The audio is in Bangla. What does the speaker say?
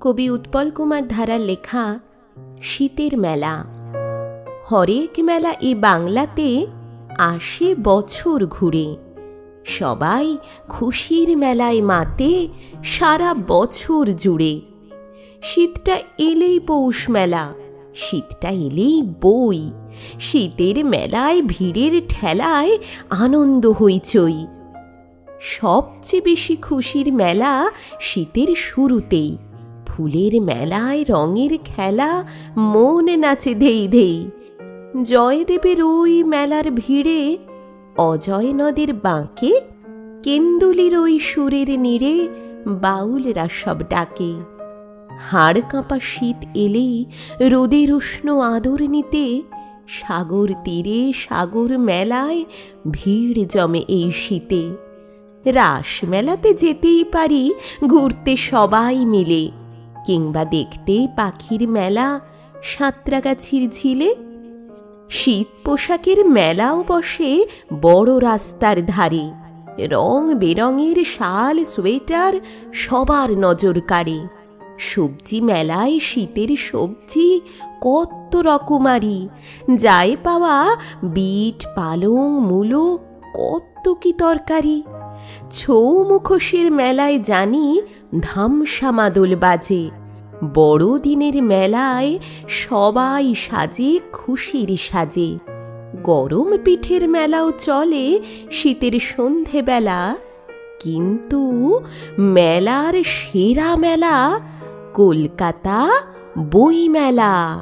কবি উৎপল কুমার ধারার লেখা শীতের মেলা। হরেক মেলা এ বাংলাতে আসে বছর ঘুরে। সবাই খুশির মেলায় মাতে সারা বছর জুড়ে। শীতটা এলেই পৌষ মেলা, শীতটা এলেই বই। শীতের মেলায় ভিড়ের ঠেলায় আনন্দ হইচই সবচেয়ে বেশি খুশির মেলা শীতের শুরুতেই। ফুলের মেলায়, রঙের খেলা, মন নাচে ধেই ধেই। জয়দেবের ওই মেলার ভিড়ে অজয় নদের বাঁকে, কেন্দুলির ওই সুরের নীড়ে বাউলরা সব ডাকে। হাড় কাঁপা শীত এলেই রোদের উষ্ণ আদর নিতে সাগর তীরে, সাগর মেলায় ভিড় জমে এই শীতে। রাস মেলাতে যেতেই পারি, ঘুরতে সবাই মিলে। কিংবা দেখতে পাখির মেলা সাঁতরাগাছির ঝিলে শীত পোশাকের মেলাও বসে বড় রাস্তার ধারে, রং বেরঙের শাল, সোয়েটার সবার নজর কাড়ে। সবজি মেলায় শীতের সবজি কত রকমারি, যায় পাওয়া বিট, পালং, মূলো, কত কি তরকারি। ছৌ মুখোশের মেলায় জানি ধামসা মাদল বাজে। বড়দিনের মেলায় সবাই সাজে, খুশির সাজে। গরম পিঠের মেলাও চলে শীতের সন্ধেবেলা। কিন্তু মেলার সেরা মেলা কলকাতা বই মেলা